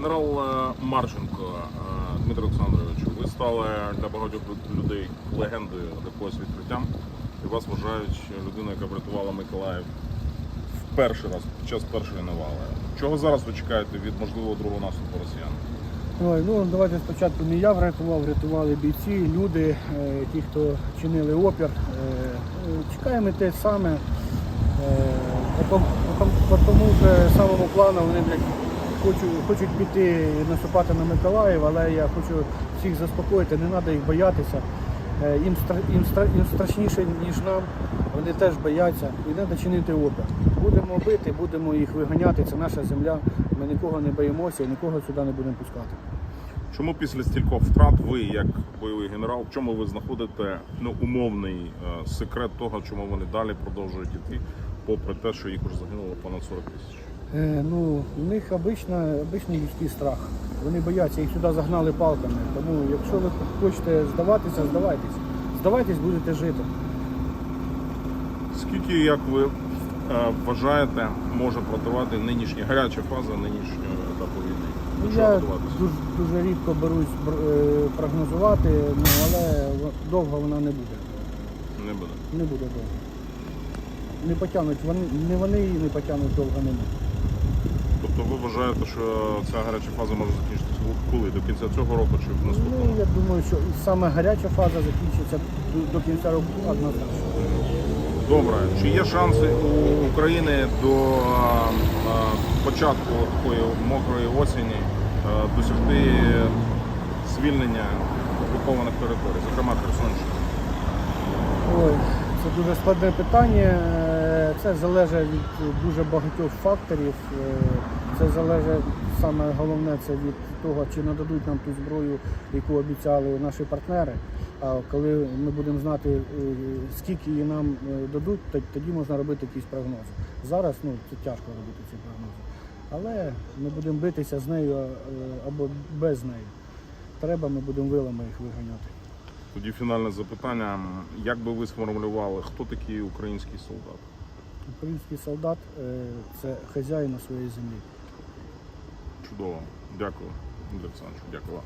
Генерал е, Марченко е, Дмитро Олександрович, ви стали для багатьох людей легендою такою відкриттям. І вас вважають людиною, яка врятувала Миколаїв в перший раз під час першої навали. Чого зараз ви чекаєте від можливого другого наступу росіян? Ой, ну давайте спочатку не я врятував, врятували бійці, люди, е, ті, хто чинили опір. Чекаємо те саме. По тому ж самому плану вони блядь, хочуть, хочуть піти наступати на Миколаїв, але я хочу всіх заспокоїти, не треба їх боятися. Е, Їм, їм, їм страшніше, ніж нам, вони теж бояться і треба чинити опір. Будемо бити, будемо їх виганяти, це наша земля, ми нікого не боїмося і нікого сюди не будемо пускати. Чому після стількох втрат ви, як бойовий генерал, в чому ви знаходите ну, умовний е, секрет того, чому вони далі продовжують іти, попри те, що їх вже загинуло понад 40 тисяч? Е, ну, у них обична, обичний людський страх. Вони бояться, їх сюди загнали палками. Тому якщо ви хочете здаватися, здавайтесь. Здавайтесь, будете жити. Скільки, як ви е, вважаєте, може противати нинішня гаряча фаза нинішнього етапу війни? Ну, я дуже, дуже рідко берусь е, прогнозувати, ну, але довго вона не буде. Не буде. Не буде довго. Не потягнуть, вони, не вони її не потягнуть довго не ми. Тобто ви вважаєте, що ця гаряча фаза може закінчитися коли? До кінця цього року чи в Ну, наступному? я думаю, що саме гаряча фаза закінчиться до, до кінця року однозначно. Добре. Чи є шанси у України до початку такої мокрої осені досягти звільнення окупованих територій, зокрема Херсонщини? Ой, це дуже складне питання. Е, Це залежить від дуже багатьох факторів. Е, Це залежить саме головне це від того, чи нададуть нам ту зброю, яку обіцяли наші партнери. А коли ми будемо знати, е, скільки її нам е, дадуть, тоді можна робити якісь прогнози. Зараз ну, це тяжко робити ці прогнози. Але ми будемо битися з нею е, або без неї. Треба, ми будемо вилами їх виганяти. Тоді фінальне запитання. Як би ви сформулювали, хто такий український солдат? Український солдат е, це хазяїн на своїй землі. Чудово. Дякую, Олександр. Дякую вам.